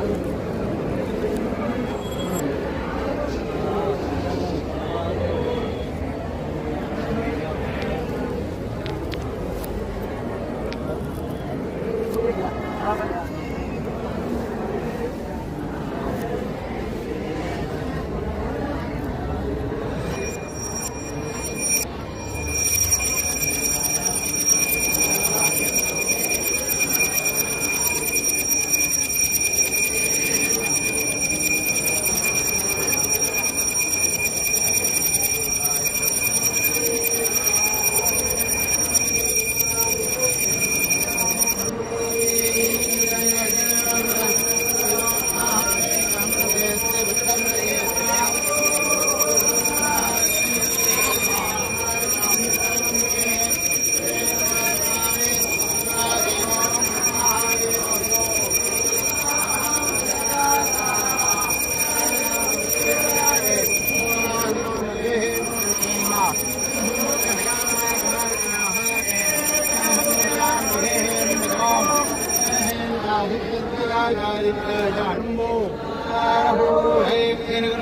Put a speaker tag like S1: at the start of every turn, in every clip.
S1: Thank you. ராஜாதித்யாச்சாரித்த ஜான்போ ஆஹோ ஹே எனக்கு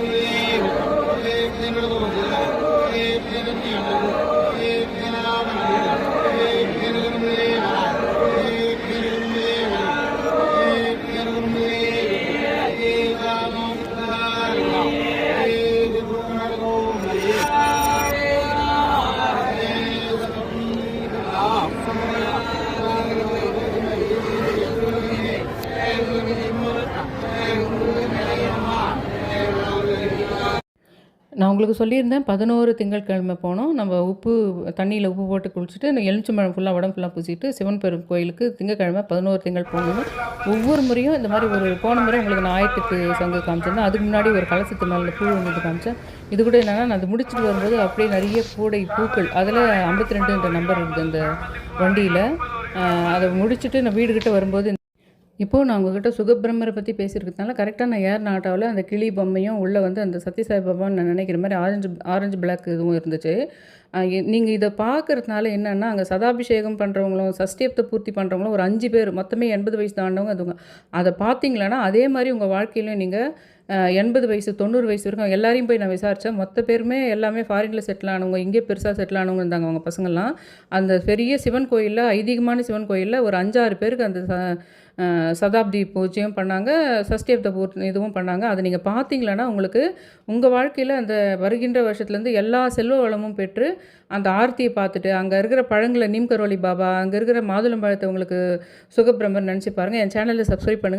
S1: நான் உங்களுக்கு சொல்லியிருந்தேன் பதினோரு திங்கட்கிழமை போனோம். நம்ம உப்பு தண்ணியில் உப்பு போட்டு குளிச்சுட்டு இந்த எலுமிச்சம்பழம் ஃபுல்லாக உடம்பு ஃபுல்லாக பூசிட்டு சிவன் பெரும் கோயிலுக்கு திங்கட்கிழமை பதினோரு திங்கள் போகணும். ஒவ்வொரு முறையும் இந்த மாதிரி ஒரு போன முறை உங்களுக்கு நான் ஆயிரத்துக்கு சங்கு காமிச்சிருந்தேன். அதுக்கு முன்னாடி ஒரு கலசத்து மேலே பூ வந்து காமிச்சேன். இது கூட என்னென்னா நான் அது முடிச்சுட்டு வரும்போது அப்படியே நிறைய கூடை பூக்கள் அதில் ஐம்பத்தி ரெண்டுன்ற நம்பர் இருக்குது அந்த வண்டியில். அதை முடிச்சுட்டு நான் வீடுகிட்ட வரும்போது இப்போது நான் உங்ககிட்ட சுகபிரம்மரை பற்றி பேசியிருக்கிறதுனால கரெக்டாக நான் ஏர் நாட்டாவில் அந்த கிளி பொம்மையும் உள்ளே வந்து அந்த சத்யசாய் பாபான்னு நான் நினைக்கிற மாதிரி ஆரஞ்சு ஆரஞ்சு பிளாக் இதுவும் இருந்துச்சு. நீங்கள் இதை பார்க்கறதுனால என்னென்னா அங்கே சதாபிஷேகம் பண்ணுறவங்களும் சஷ்டியத்தை பூர்த்தி பண்ணுறவங்களும் ஒரு அஞ்சு பேர் மொத்தமே எண்பது வயசு தாண்டவங்க அதுங்க. அதை பார்த்தீங்களன்னா அதே மாதிரி உங்கள் வாழ்க்கையிலும் நீங்கள் எண்பது வயசு தொண்ணூறு வயசு வரைக்கும் எல்லாரையும் போய் நான் விசாரித்தேன் மொத்த பேருமே எல்லாமே ஃபாரினில் செட்டில் ஆனவங்க இங்கே பெருசாக செட்டில் ஆனவங்க இருந்தாங்க அவங்க பசங்கள்லாம். அந்த பெரிய சிவன் கோயிலில் ஐதீகமான சிவன் கோயிலில் ஒரு அஞ்சாறு பேருக்கு அந்த ச சதாப்தி பூஜையும் பண்ணாங்க சஷ்டியப்த பூர் இதுவும் பண்ணாங்க. அதை நீங்கள் பார்த்தீங்களன்னா உங்களுக்கு உங்கள் வாழ்க்கையில் அந்த வருகின்ற வருஷத்துலேருந்து எல்லா செல்வ வளமும் பெற்று அந்த ஆர்த்தியை பார்த்துட்டு அங்கே இருக்கிற பழங்களை நீம்கரோலி பாபா அங்கே இருக்கிற மாதுளம்பழத்தை உங்களுக்கு சுகபிரமர் நினச்சி பாருங்கள் என் சேனலில் சப்ஸ்கிரைப் பண்ணுங்கள்